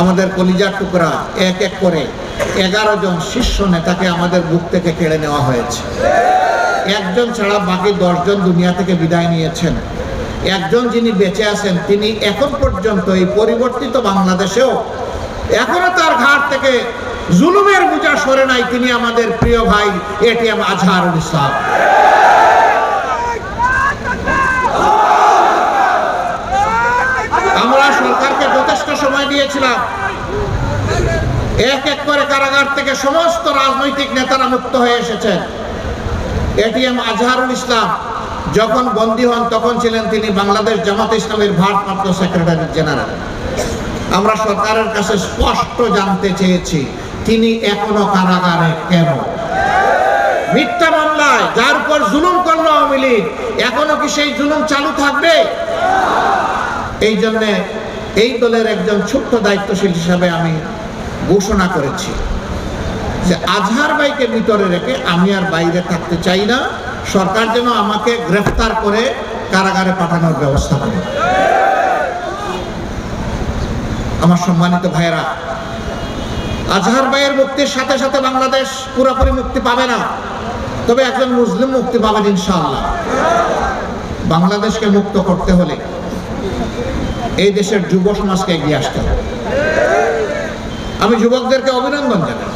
আমাদের কলিজার টুকরা এক এক করে এগারো জন শীর্ষ নেতাকে আমাদের বুক থেকে কেড়ে নেওয়া হয়েছে। একজন ছাড়া বাকি দশজন দুনিয়া থেকে বিদায় নিয়েছেন। একজন যিনি বেঁচে আছেন, তিনি এখন পর্যন্ত এই পরিবর্তিত বাংলাদেশেও এখনও তার ঘাট থেকে জুলুমের বোঝা সরে নাই। তিনি আমাদের প্রিয় ভাই এটিএম আজহারুল ইসলাম আমরা সরকারকে যথেষ্ট সময় দিয়েছিলাম। এক এক করে কারাগার থেকে সমস্ত রাজনৈতিক নেতারা মুক্ত হয়ে এসেছেন। এটিএম আজহারুল ইসলাম যখন বন্দী হন, তখন ছিলেন তিনি বাংলাদেশ জামাত ইসলামের ভারপ্রাপ্ত সেক্রেটারি জেনারেল আমরা সরকারের কাছে স্পষ্ট জানতে চেয়েছি, তিনি এখনও কারাগারে কেন? মিথ্যা মামলায় যার উপর জুলুম করল আওয়ামী লীগ, এখনও কি সেই জুলুম চালু থাকবে? এই জন্যে এই দলের একজন ছোট্ট দায়িত্বশীল হিসাবে আমি ঘোষণা করেছি যে আজহার ভাইকে ভিতরে রেখে আমি আর বাইরে থাকতে চাই না। সরকার যেন আমাকে গ্রেফতার করে কারাগারে পাঠানোর ব্যবস্থা করে। আমার সম্মানিত ভাইয়েরা, আজহার ভাইয়ের মুক্তির সাথে সাথে বাংলাদেশ পুরোপুরি মুক্তি পাবে না। তবে একজন মুসলিম মুক্তি পাবেন ইনশাআল্লাহ। বাংলাদেশকে মুক্ত করতে হলে এই দেশের যুব সমাজকে এগিয়ে আসতে হবে। আমি যুবকদেরকে অভিনন্দন জানাই।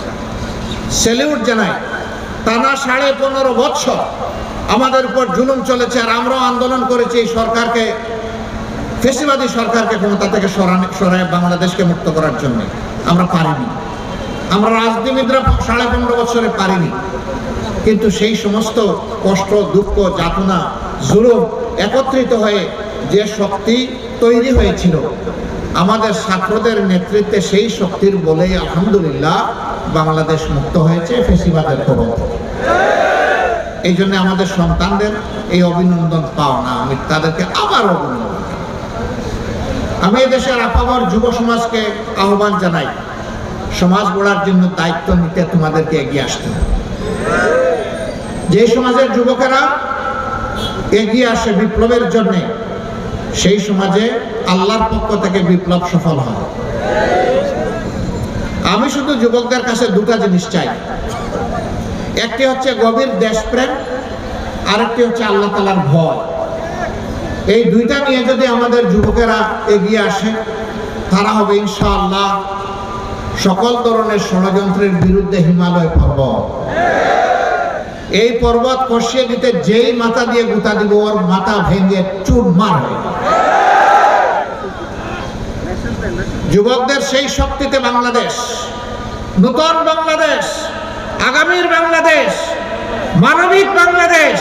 সেলিউট জানাই। টানা সাড়ে পনেরো বৎসর আমাদের উপর জুলুম চলেছে আর আমরাও আন্দোলন করেছি এই সরকারকে, ফেসিবাদী সরকারকে ক্ষমতা থেকে সরানো সরায় বাংলাদেশকে মুক্ত করার জন্য। আমরা পারিনি। আমরা রাজনীতিবিদরা সাড়ে পনেরো বছরে পারিনি। কিন্তু সেই সমস্ত কষ্ট, দুঃখ, যাতনা, জুলুম একত্রিত হয়ে যে শক্তি তৈরি হয়েছিল। আমাদের ছাত্রদের নেতৃত্বে সেই শক্তির বলেই আলহামদুলিল্লাহ বাংলাদেশ মুক্ত হয়েছে, ফেসিবাদের কবল এই জন্য আমাদের সন্তানদের এই অভিনন্দন পাও না আমি তাদেরকে আবার অভিনন্দন আমি এদেশের আপামর যুব সমাজকে আহ্বান জানাই। সমাজ গড়ার জন্য দায়িত্ব নিতে তোমাদেরকে এগিয়ে আসতে যে সমাজের যুবকেরা এগিয়ে আসে বিপ্লবের জন্য সেই সমাজে আল্লাহর পক্ষ থেকে বিপ্লব সফল হয়। আমি শুধু যুবকদের কাছে দুটা জিনিস চাই। একটি হচ্ছে গভীর দেশপ্রেম, আরেকটি হচ্ছে আল্লাহ তালার ভয়। এই দুইটা নিয়ে যদি আমাদের যুবকেরা এগিয়ে আসে, তারা হবে ইনশাআল্লাহ সকল ধরনের ষড়যন্ত্রের বিরুদ্ধে হিমালয় পর্বত। এই পর্বত কষিয়ে দিতে যেই মাথা দিয়ে গুতা দিব, ওর মাথা ভেঙে চুরমার হয়ে যাবে। যুবকদের সেই শক্তিতে বাংলাদেশ, নূতন বাংলাদেশ, আগামীর বাংলাদেশ, মানবিক বাংলাদেশ,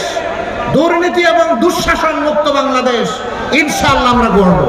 দুর্নীতি এবং দুঃশাসন মুক্ত বাংলাদেশ, ইনশাআল্লাহ আমরা গড়ব